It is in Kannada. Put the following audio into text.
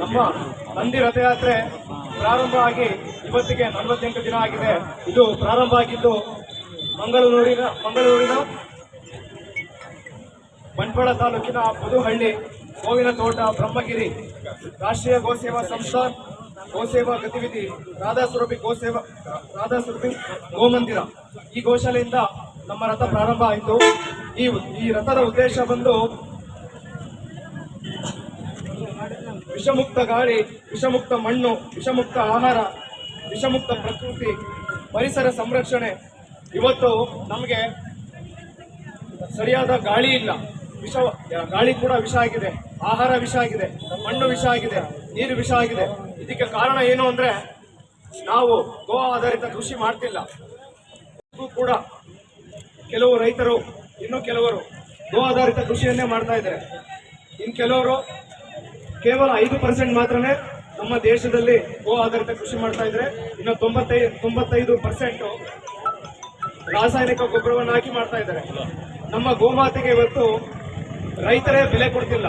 ನಮ್ಮ ನಂದಿ ರಥಯಾತ್ರೆ ಪ್ರಾರಂಭ ಆಗಿ ಇವತ್ತಿಗೆ ನಲವತ್ತೆಂಟು ದಿನ ಆಗಿದೆ. ಇದು ಪ್ರಾರಂಭ ಆಗಿದ್ದು ಮಂಗಳೂರಿನ ಮಂಗಳೂರಿನ ಬಂಟ್ವಾಳ ತಾಲೂಕಿನ ಮಧುಹಳ್ಳಿ ಹೂವಿನ ತೋಟ ಬ್ರಹ್ಮಗಿರಿ ರಾಷ್ಟ್ರೀಯ ಗೋಸೇವಾ ಸಂಸ್ಥಾನ್ ಗೋಸೇವಾ ಗತಿವಿಧಿ, ರಾಧಾಸ್ವರೂಪಿ ಗೋಸೇವಾ, ರಾಧಾಸ್ವರೂಪಿ ಗೋಮಂದಿರ. ಈ ಗೋಶಾಲೆಯಿಂದ ನಮ್ಮ ರಥ ಪ್ರಾರಂಭ ಆಯಿತು. ಈ ಈ ರಥದ ಉದ್ದೇಶ ಬಂದು ವಿಷಮುಕ್ತ ಗಾಳಿ, ವಿಷಮುಕ್ತ ಮಣ್ಣು, ವಿಷಮುಕ್ತ ಆಹಾರ, ವಿಷಮುಕ್ತ ಪ್ರಕೃತಿ, ಪರಿಸರ ಸಂರಕ್ಷಣೆ. ಇವತ್ತು ನಮಗೆ ಸರಿಯಾದ ಗಾಳಿ ಇಲ್ಲ. ವಿಷ, ಗಾಳಿ ಕೂಡ ವಿಷ ಆಗಿದೆ. ಆಹಾರ ವಿಷ ಆಗಿದೆ. ಮಣ್ಣು ವಿಷ ಆಗಿದೆ. ನೀರು ವಿಷ ಆಗಿದೆ. ಇದಕ್ಕೆ ಕಾರಣ ಏನು ಅಂದ್ರೆ ನಾವು ಗೋ ಆಧಾರಿತ ಕೃಷಿ ಮಾಡ್ತಿಲ್ಲ. ಕೂಡ ಕೆಲವು ರೈತರು, ಇನ್ನು ಕೆಲವರು ಗೋ ಆಧಾರಿತ ಕೃಷಿಯನ್ನೇ ಮಾಡ್ತಾ ಇದ್ದಾರೆ. ಇನ್ನು ಕೆಲವರು ಕೇವಲ ಐದು ಪರ್ಸೆಂಟ್ ಮಾತ್ರನೇ ನಮ್ಮ ದೇಶದಲ್ಲಿ ಗೋ ಆಧಾರಿತ ಕೃಷಿ ಮಾಡ್ತಾ ಇದ್ದಾರೆ. ಇನ್ನು ತೊಂಬತ್ತೈದು ತೊಂಬತ್ತೈದು ಪರ್ಸೆಂಟ್ ರಾಸಾಯನಿಕ ಗೊಬ್ಬರವನ್ನು ಹಾಕಿ ಮಾಡ್ತಾ ಇದ್ದಾರೆ. ನಮ್ಮ ಗೋಮಾತೆಗೆ ಇವತ್ತು ರೈತರೇ ಬೆಲೆ ಕೊಡ್ತಿಲ್ಲ.